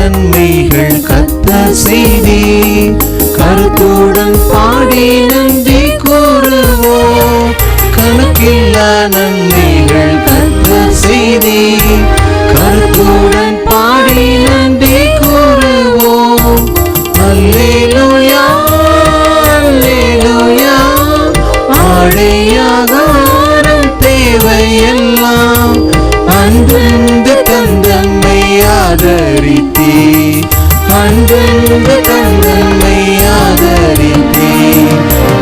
நன்மைகள் கத்த செய்தி. கருத்துடன் பாடி நன்றி கூறுவோம் கணக்கில்லா நன்மைகள் கத்த செய்தி. கருத்துடன் பாடி நன்றி கூறுவோம் அல்லேலூயா அல்லேலூயா. ஆடையாகாரம் தேவையெல்லாம் அன்பென்று தந்தன்மையாதே ஆதரித்தே அன்றென்று தந்தன்னை ஆதரித்தே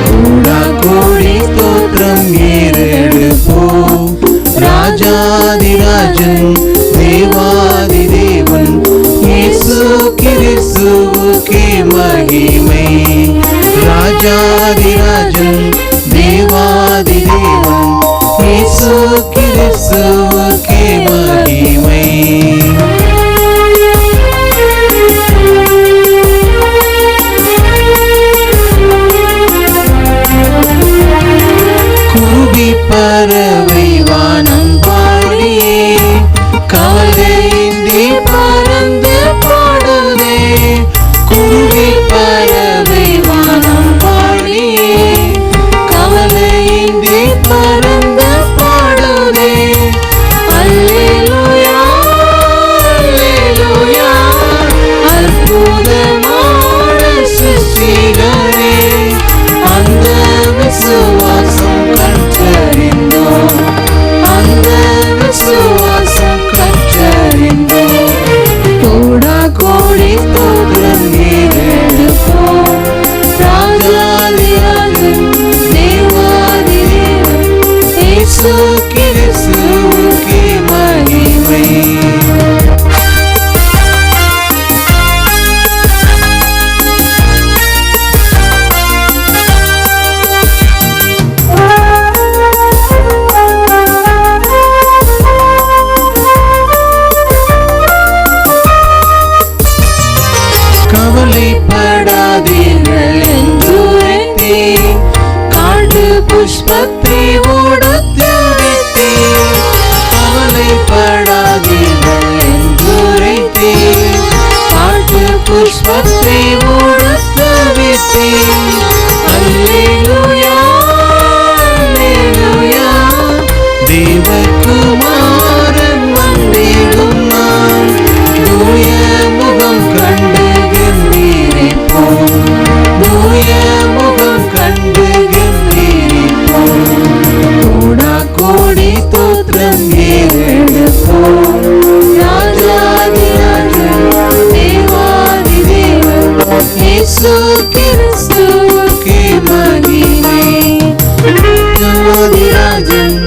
கூடா கோடி தோற்றம் ஏறெடுப்போ. ராஜாதிராஜன் தேவாதி தேவன் இயேசு கிறிஸ்துவுக்கே மகிமை. but be 你的眼睛。